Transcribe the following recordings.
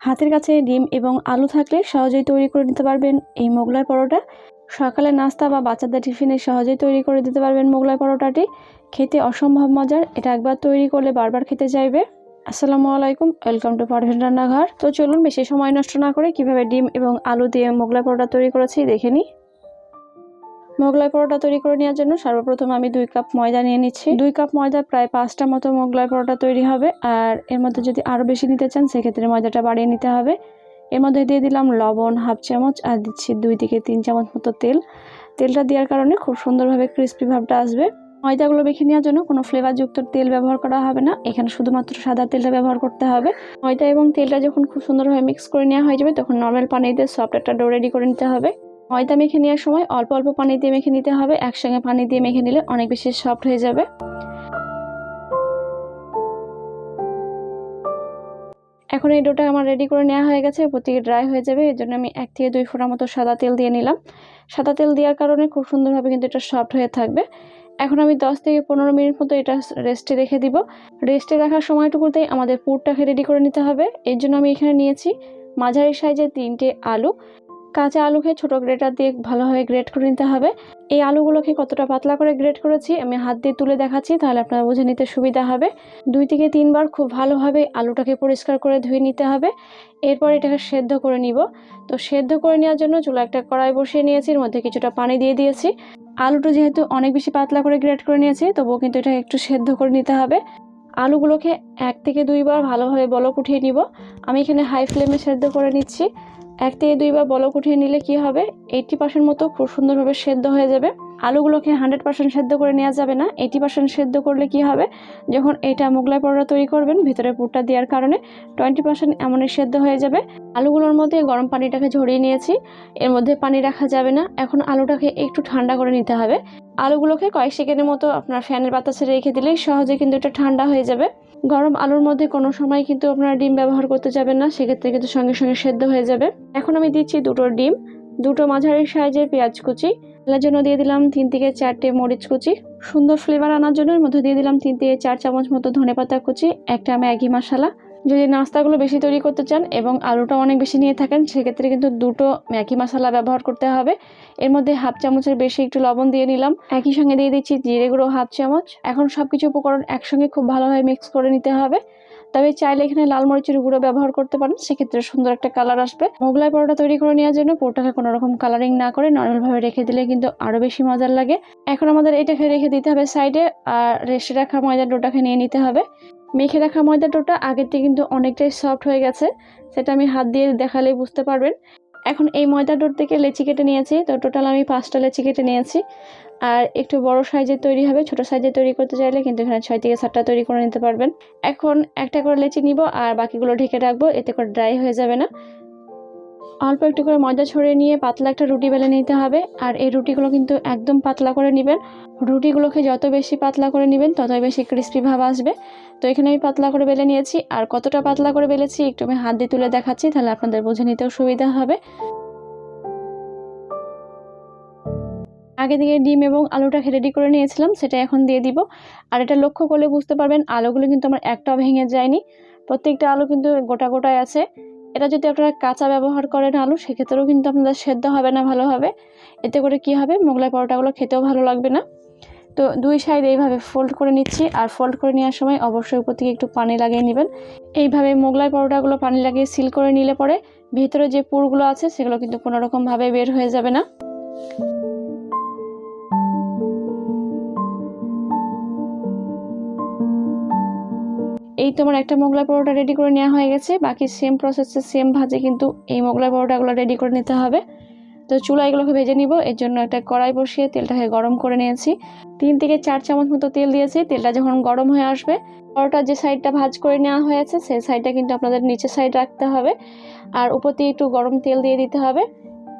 হাতের কাছে ডিম এবং আলু থাকলে সহজেই তৈরি করে নিতে পারবেন এই মোগলাই পরোটা। সকালে নাস্তা বা বাচ্চাদের টিফিনে সহজেই তৈরি করে দিতে পারবেন মোগলাই পরোটাটি। খেতে অসম্ভব মজার, এটা একবার তৈরি করলে বারবার খেতে চাইবে। আসসালামু আলাইকুম, ওয়েলকাম টু পারভেন রান্নাঘর। তো চলুন বেশি সময় নষ্ট না করে কীভাবে ডিম এবং আলু দিয়ে মোগলাই পরোটা তৈরি করেছি দেখে নিই। মোগলাই পরোটা তৈরি করে নেওয়ার জন্য সর্বপ্রথম আমি দুই কাপ ময়দা নিয়ে নিচ্ছি। দুই কাপ ময়দা প্রায় পাঁচটা মতো মোগলাই পরোটা তৈরি হবে। আর এর মধ্যে যদি আরও বেশি নিতে চান, সেক্ষেত্রে ময়দাটা বাড়িয়ে নিতে হবে। এর মধ্যে দিয়ে দিলাম লবণ হাফ চামচ আর দিচ্ছি দুই থেকে তিন চামচ মতো তেল। তেলটা দেওয়ার কারণে খুব সুন্দরভাবে ক্রিস্পি ভাবটা আসবে। ময়দাগুলো মেখে নেওয়ার জন্য কোনো ফ্লেভারযুক্ত তেল ব্যবহার করা হবে না। এখানে শুধুমাত্র সাদা তেলটা ব্যবহার করতে হবে। ময়দা এবং তেলটা যখন খুব সুন্দরভাবে মিক্স করে নেওয়া হয়ে যাবে, তখন নর্মাল পানি দিয়ে সফট একটা ডো রেডি করে নিতে হবে। ময়দা মেখে নেওয়ার সময় অল্প অল্প পানি দিয়ে মেখে নিতে হবে। একসঙ্গে পানি দিয়ে মেখে নিলে অনেক বেশি সফট হয়ে যাবে। এখন এই ডোটা আমার রেডি করে নেওয়া হয়ে গেছে। থেকে ড্রাই হয়ে যাবে। এর জন্য আমি এক থেকে দুই ফোঁটা মতো সাদা তেল দিয়ে নিলাম। সাদা তেল দেওয়ার কারণে খুব সুন্দরভাবে কিন্তু এটা সফট হয়ে থাকবে। এখন আমি দশ থেকে পনেরো মিনিট মতো এটা রেস্টে রেখে দিব। রেস্টে রাখার সময়টুকুতেই আমাদের পুরটাকে রেডি করে নিতে হবে। এর জন্য আমি এখানে নিয়েছি মাঝারি সাইজের তিনটে আলু। কাঁচা আলুকে ছোটো গ্রেটার দিয়ে ভালোভাবে গ্রেট করে নিতে হবে। এই আলুগুলোকে কতটা পাতলা করে গ্রেট করেছি, আমি হাত দিয়ে তুলে দেখাচ্ছি, তাহলে আপনারা বুঝে নিতে সুবিধা হবে। দুই থেকে তিনবার খুব ভালোভাবে আলুটাকে পরিষ্কার করে ধুয়ে নিতে হবে। এরপর এটাকে সেদ্ধ করে নিব। তো সেদ্ধ করে নেওয়ার জন্য চুলা একটা কড়াই বসিয়ে নিয়েছি, এর মধ্যে কিছুটা পানি দিয়ে দিয়েছি। আলুটা যেহেতু অনেক বেশি পাতলা করে গ্রেট করে নিয়েছি, তবুও কিন্তু এটা একটু সেদ্ধ করে নিতে হবে। আলুগুলোকে এক থেকে দুইবার ভালোভাবে বলক উঠিয়ে নিব। আমি এখানে হাই ফ্লেমে সেদ্ধ করে নিচ্ছি। এক থেকে দুইবার বলক উঠিয়ে নিলে কি হবে? এইটি পার্সেন্ট মতো খুব সুন্দরভাবে সেদ্ধ হয়ে যাবে। আলুগুলোকে হান্ড্রেড পার্সেন্ট সেদ্ধ করে নেওয়া যাবে না। এইটি পার্সেন্ট সেদ্ধ করলে কি হবে? যখন এটা মোগলাই পরোটা তৈরি করবেন, ভিতরে পুরটা দেওয়ার কারণে টোয়েন্টি পার্সেন্ট এমনই সেদ্ধ হয়ে যাবে। আলুগুলোর মধ্যে গরম পানিটাকে ঝরিয়ে নিয়েছি। এর মধ্যে পানি রাখা যাবে না। এখন আলুটাকে একটু ঠান্ডা করে নিতে হবে। আলুগুলোকে কয়েক সেকেন্ডের মতো আপনার ফ্যানের বাতাসে রেখে দিলেই সহজে কিন্তু এটা ঠান্ডা হয়ে যাবে। গরম আলুর মধ্যে কোনো সময় কিন্তু আপনারা ডিম ব্যবহার করতে যাবেন না। সেক্ষেত্রে কিন্তু সঙ্গে সঙ্গে সেদ্ধ হয়ে যাবে। এখন আমি দিচ্ছি দুটো ডিম, দুটো মাঝারি সাইজের পেঁয়াজ কুচি এর জন্য দিয়ে দিলাম তিন থেকে চারটে মরিচ কুচি। সুন্দর ফ্লেভার আনার জন্য এর মধ্যে দিয়ে দিলাম তিন থেকে চার চামচ মতো ধনে পাতা কুচি, একটা ম্যাগি মশলা। যদি নাস্তাগুলো বেশি তৈরি করতে চান এবং আলুটা অনেক বেশি নিয়ে থাকেন, সেক্ষেত্রে কিন্তু দুটো ম্যাগি মশলা ব্যবহার করতে হবে। এর মধ্যে হাফ চামচের বেশি একটু লবণ দিয়ে নিলাম। একই সঙ্গে দিয়ে দিচ্ছি জিরে গুঁড়ো হাফ চামচ। এখন সব কিছু উপকরণ একসঙ্গে খুব ভালোভাবে মিক্স করে নিতে হবে। তবে চাইলে এখানে লাল মরিচের গুঁড়ো ব্যবহার করতে পারেন। সেক্ষেত্রে সুন্দর একটা কালার আসবে। মোগলাই পরোটা তৈরি করে নেওয়ার জন্য পরোটাকে কোনো রকম কালারিং না করে নর্মালভাবে রেখে দিলে কিন্তু আরও বেশি মজার লাগে। এখন আমাদের এটাকে রেখে দিতে হবে সাইডে আর রেস্টে রাখা ময়দার ডোটাকে নিয়ে নিতে হবে। মেখে রাখা ময়দা ডোটা আগের থেকে কিন্তু অনেকটাই সফট হয়ে গেছে। সেটা আমি হাত দিয়ে দেখালেই বুঝতে পারবেন। এখন এই ময়দা ডোর থেকে লেচি কেটে নিয়েছি। তো টোটাল আমি পাঁচটা লেচি কেটে নিয়েছি। আর একটু বড় সাইজে তৈরি হবে। ছোট সাইজে তৈরি করতে চাইলে কিন্তু এখানে ছয় থেকে সাতটা তৈরি করে নিতে পারবেন। এখন একটা করে লেচি নিব আর বাকিগুলো ঢেকে রাখব। এতে করে ড্রাই হয়ে যাবে না। অল্প একটু করে ময়দা ছড়িয়ে নিয়ে পাতলা একটা রুটি বেলে নিতে হবে। আর এই রুটিগুলো কিন্তু একদম পাতলা করে নেবেন। রুটিগুলোকে যত বেশি পাতলা করে নেবেন, ততই বেশি ক্রিস্পি ভাব আসবে। তো এখানে আমি পাতলা করে বেলে নিয়েছি। আর কতটা পাতলা করে বেলেছি একটু আমি হাত দিয়ে তুলে দেখাচ্ছি, তাহলে আপনাদের বুঝে নিতেও সুবিধা হবে। আগে থেকে ডিম এবং আলুটাকে রেডি করে নিয়েছিলাম, সেটা এখন দিয়ে দিব। আর এটা লক্ষ্য করলে বুঝতে পারবেন, আলুগুলো কিন্তু আমার একটাও ভেঙে যায়নি। প্রত্যেকটা আলু কিন্তু গোটা গোটায় আছে। এটা যদি আপনারা কাঁচা ব্যবহার করেন আলু, সেক্ষেত্রেও কিন্তু আপনাদের সেদ্ধ হবে না ভালোভাবে এতে করে কি হবে? মোগলাই পরোটাগুলো খেতেও ভালো লাগবে না। তো দুই সাইড এইভাবে ফোল্ড করে নিচ্ছি আর ফোল্ড করে নেওয়ার সময় অবশ্যই উপর থেকে একটু পানি লাগিয়ে নেবেন। এইভাবে মোগলাই পরোটাগুলো পানি লাগিয়ে সিল করে নিলে পরে ভিতরে যে পুরগুলো আছে, সেগুলো কিন্তু কোনোরকমভাবে বের হয়ে যাবে না। এই তোমার একটা মোগলাই পরোটা রেডি করে নেওয়া হয়ে গেছে। বাকি সেম প্রসেসে সেম ভাজে কিন্তু এই মোগলাই পরোটাগুলো রেডি করে নিতে হবে। তো চুলা এগুলোকে ভেজে নিব। এর জন্য একটা কড়াই বসিয়ে তেলটাকে গরম করে নিয়েছি। তিন থেকে চার চামচ মতো তেল দিয়েছি। তেলটা যখন গরম হয়ে আসবে, পরোটার যে সাইডটা ভাজ করে নেওয়া হয়েছে সেই সাইডটা কিন্তু আপনাদের নিচের সাইড রাখতে হবে। আর উপর দিয়ে একটু গরম তেল দিয়ে দিতে হবে।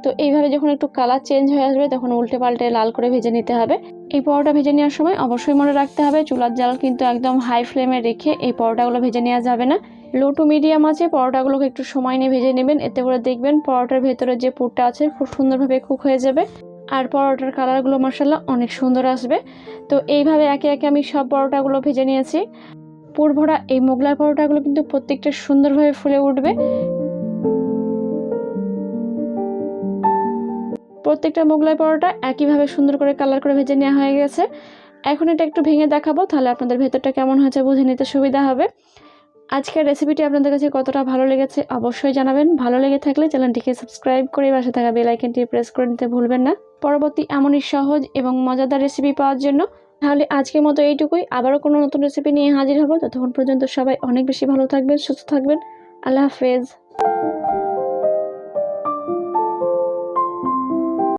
তো এইভাবে যখন একটু কালার চেঞ্জ হয়ে আসবে, তখন উল্টে পাল্টে লাল করে ভেজে নিতে হবে। এই পরোটা ভেজে নেওয়ার সময় অবশ্যই মনে রাখতে হবে, চুলার জাল কিন্তু একদম হাই ফ্লেমে রেখে এই পরোটাগুলো ভেজে নেওয়া যাবে না। লো টু মিডিয়াম আছে, পরোটাগুলোকে একটু সময় নিয়ে ভেজে নেবেন। এতে করে দেখবেন পরোটার ভেতরে যে পুরটা আছে, খুব সুন্দরভাবে কুক হয়ে যাবে। আর পরোটার কালারগুলো মশলা অনেক সুন্দর আসবে। তো এইভাবে একে একে আমি সব পরোটাগুলো ভেজে নিয়েছি। পুর ভরা এই মোগলাই পরোটাগুলো কিন্তু প্রত্যেকটা সুন্দরভাবে ফুলে উঠবে। প্রত্যেকটা মোগলাই পরোটা একইভাবে সুন্দর করে কালার করে ভেজে নেওয়া হয়ে গেছে। এখন এটা একটু ভেঙে দেখাবো, তাহলে আপনাদের ভেতরটা কেমন হয়েছে বুঝে নিতে সুবিধা হবে। আজকের রেসিপিটি আপনাদের কাছে কতটা ভালো লেগেছে অবশ্যই জানাবেন। ভালো লেগে থাকলে চ্যানেলটিকে সাবস্ক্রাইব করে পাশে থাকা বেল আইকনটি প্রেস করে নিতে ভুলবেন না। পরবর্তী এমনই সহজ এবং মজাদার রেসিপি পাওয়ার জন্য, তাহলে আজকের মতো এইটুকুই। আবারও কোনো নতুন রেসিপি নিয়ে হাজির হব। ততক্ষণ পর্যন্ত সবাই অনেক বেশি ভালো থাকবেন, সুস্থ থাকবেন। আল্লাহ হাফেজ।